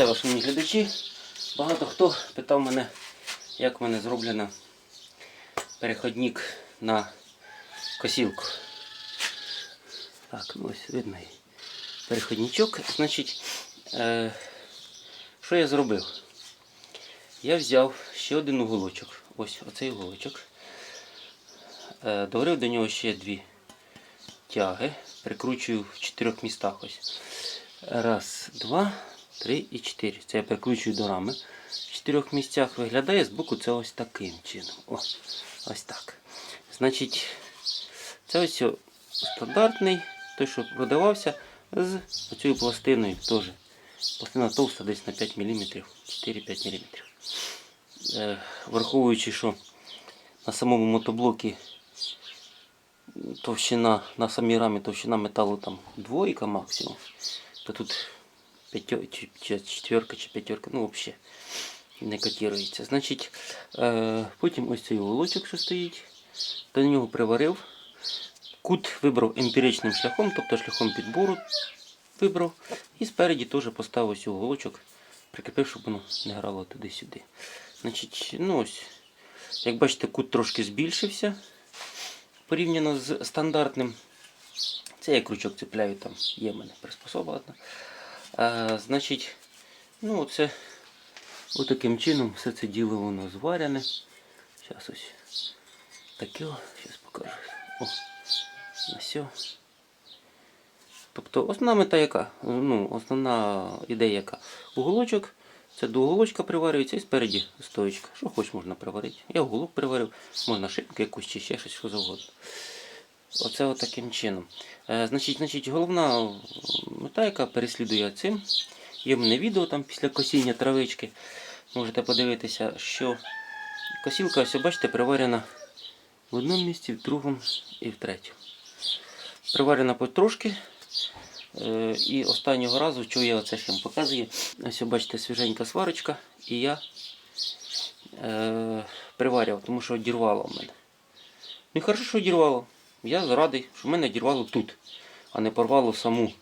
Вітаю, шановні глядачі. Багато хто питав мене, як в мене зроблено переходник на косілку. Так, ну ось видно. Переходничок. Значить, е, що я зробив? Я взяв ще один уголочок. Ось оцей уголочок. Е, доварив до нього ще дві тяги. Прикручую в чотирьох містах. Ось. Раз, два, три і чотири. Це я прикручую до рами. В чотирьох місцях виглядає, збоку це ось таким чином. О, ось так. Значить, це ось стандартний, той, що продавався, з оцією пластиною теж. Пластина товста десь на 5 мм, 4-5 мм. Враховуючи, що на самому мотоблокі товщина, на самій рамі товщина металу там двойка максимум, то тут четверка чи п'ятерка, ну взагалі не котирується. Значить, е, потім ось цей волочок, що стоїть, до нього приварив. Кут вибрав емпіричним шляхом, тобто шляхом підбору вибрав. І спереді теж поставив ось уголочок, прикріпив, щоб воно не грало туди-сюди. Значить, ну ось, як бачите, кут трошки збільшився порівняно з стандартним. Це я крючок цепляю, там є в мене приспособа. А, значить, ну оце отаким чином все це діло воно зварене. Зараз ось таке, зараз покажу. О, на все. Тобто основна мета яка? Ну, основна ідея яка? Уголочок, це до уголочка приварюється і спереді стоечка. Що хоч можна приварити. Я уголок приварив, можна шибку якусь чи ще щось що завгодно. Оце от таким чином. Е, значить, значить, головна мета, яка переслідує цим. Є в мене відео там після косіння травички. Можете подивитися, що косілка, ось бачите, приварена в одному місці, в другому і в третьому. Приварена потрошки. Е, І останнього разу, що я оце ще вам показую, ось бачите свіженька сварочка, і я е, приварював, тому що одірвало в мене. Ну і хорошо, що одірвало. Я радий, що мене одірвало тут, а не порвало саму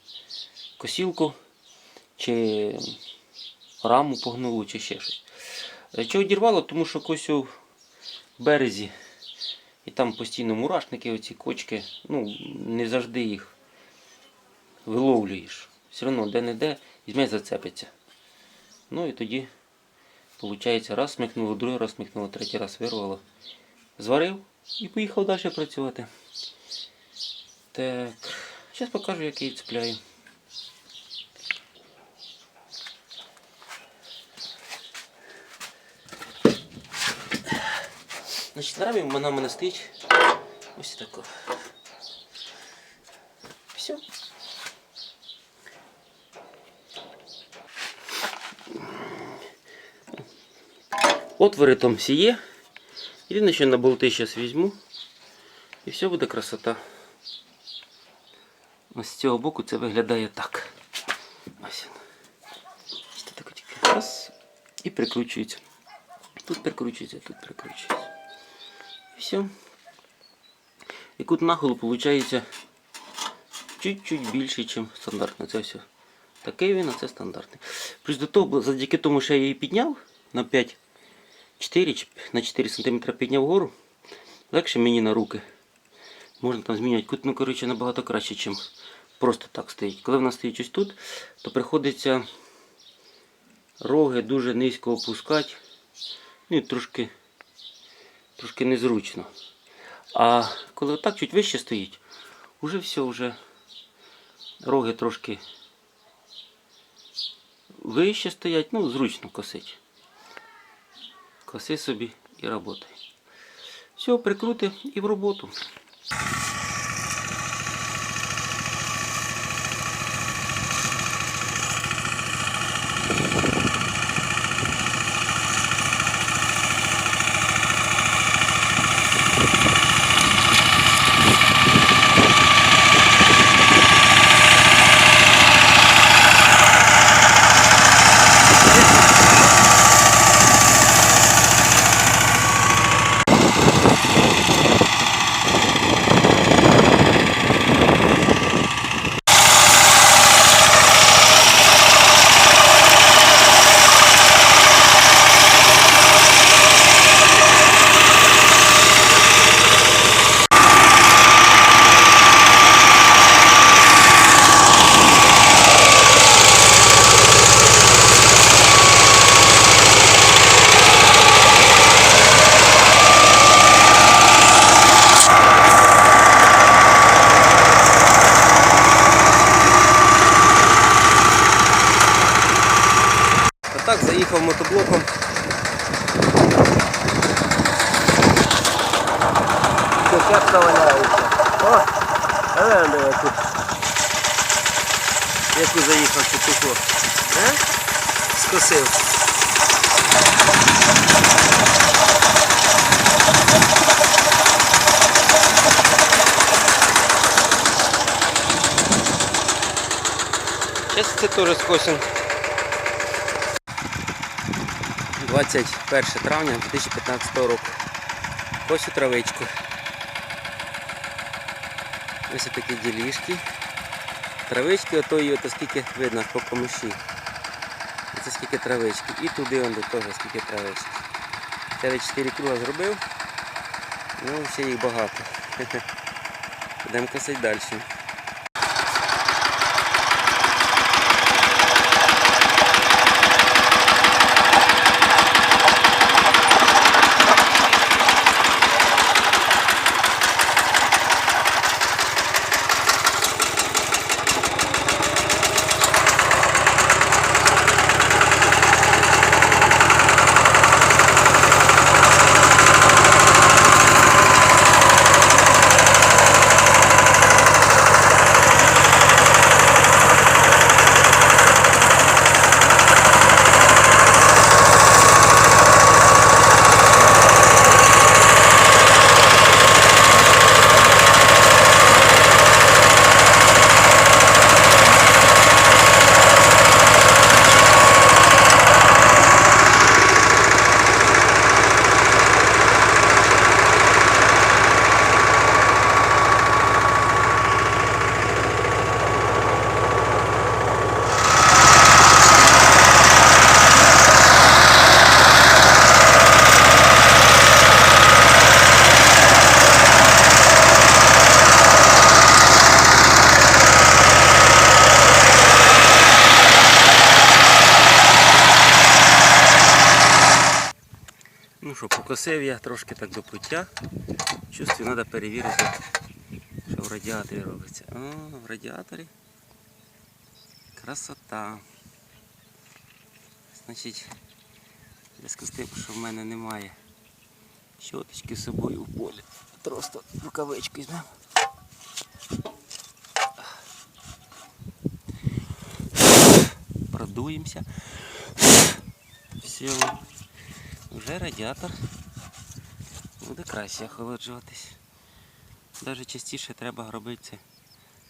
косілку чи раму погнулу, чи ще щось. Е, Чого одірвало? Тому що косю в березі, і там постійно мурашники, оці кочки, ну не завжди їх виловлюєш. Все одно де-не-де візьме зацепиться. Ну і тоді, виходить, раз смикнуло, другий раз смикнуло, третій раз вирвало. Зварив і поїхав далі працювати. Так, зараз покажу, як її цепляю. Значить, на рамі вона в мене стоїть ось тако. Все. Отвори там всі є. Єдине, що на болти зараз візьму. І все буде красота. Ось з цього боку це виглядає так. Ось він. Так тільки раз. І прикручується. Тут прикручується, тут прикручується. І все. І кут нахилу виходить чуть-чуть більший, ніж стандартний. Це все. Такий він, а це стандартний. Плюс до того, завдяки тому, що я її підняв на 5 4 чи на 4 см підняв вгору, легше мені на руки. Можна там змінювати кут, ну коротше, набагато краще, ніж просто так стоїть. Коли вона стоїть ось тут, то приходиться роги дуже низько опускати. Ну і трошки, трошки незручно. А коли отак чуть вище стоїть, вже все, вже роги трошки вище стоять, ну зручно косить. Коси собі і работай. Все, прикрути і в роботу. you заїхав мотоблоком. Кепка валяється. О, глянь, яку. Яку заїхав петуху. Е? Скосив. Зараз це теж скосимо. 21 травня 2015 року. Косю травичку. Ось такі ділішки. Травички ото і ото скільки видно по комиші. Це скільки травички. І туди он теж скільки травички. Це я 4 круга зробив. Ну, ще їх багато. Будемо косити далі. Покосив я трошки так до пуття. Чувствую, треба перевірити, що в радіаторі робиться. О, в радіаторі. Красота. Значить, зв'язку з що в мене немає щоточки з собою в полі. Просто рукавичку візьмемо. Продуємося. Все. Вже радіатор буде краще охолоджуватись. Навіть частіше треба робити це,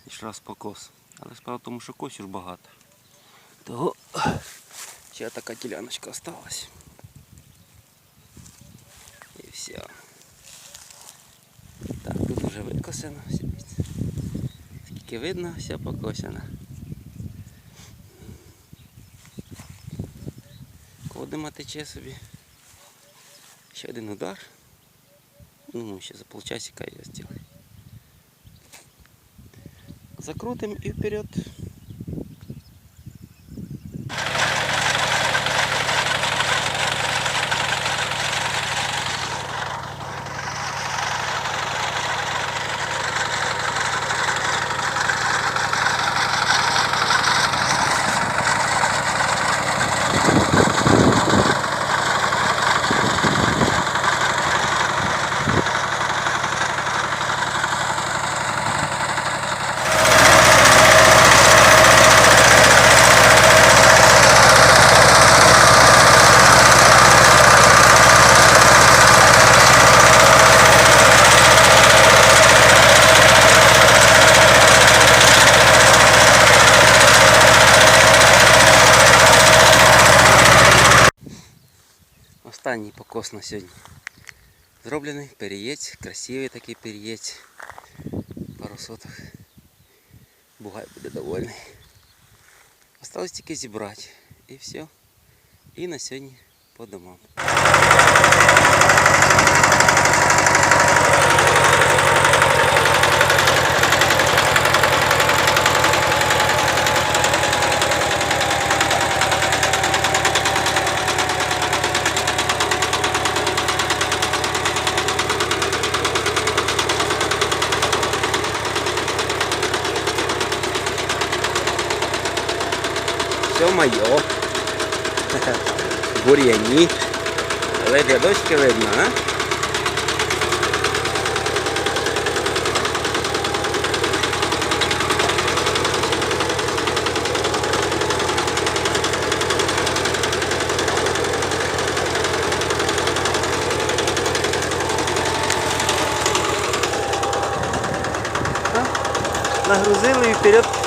ніж раз покос. Але справа в тому, що косю ж багато. Того ще така діляночка осталась. І все. Так, тут вже викосено. Скільки видно, все покосено. Кодима тече собі. Ще один удар. Ну, ще за полчасика я сделаю. Закрутим и вперед. Останній покос на сьогодні. Зроблений переєць, красивий такий переєць. Пару соток. Бугай буде довольний. Осталось тільки зібрати. І все. І на сьогодні по домам. Моє. бур'яні. Але рядочки видно, а? Нагрузили і вперед.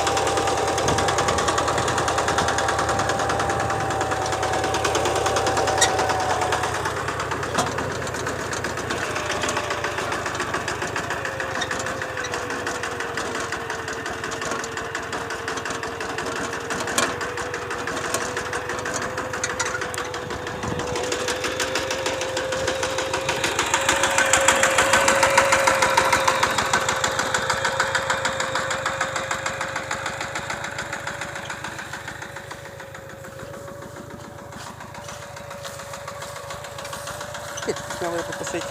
Надо покосить.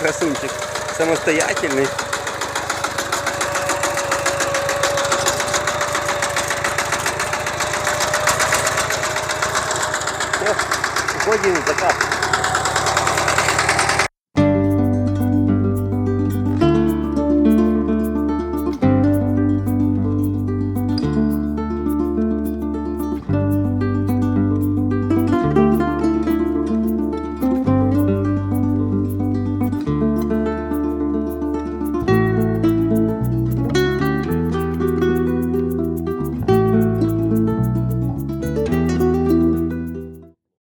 Красунчик. Самостоятельный. Все, уходимо в закат.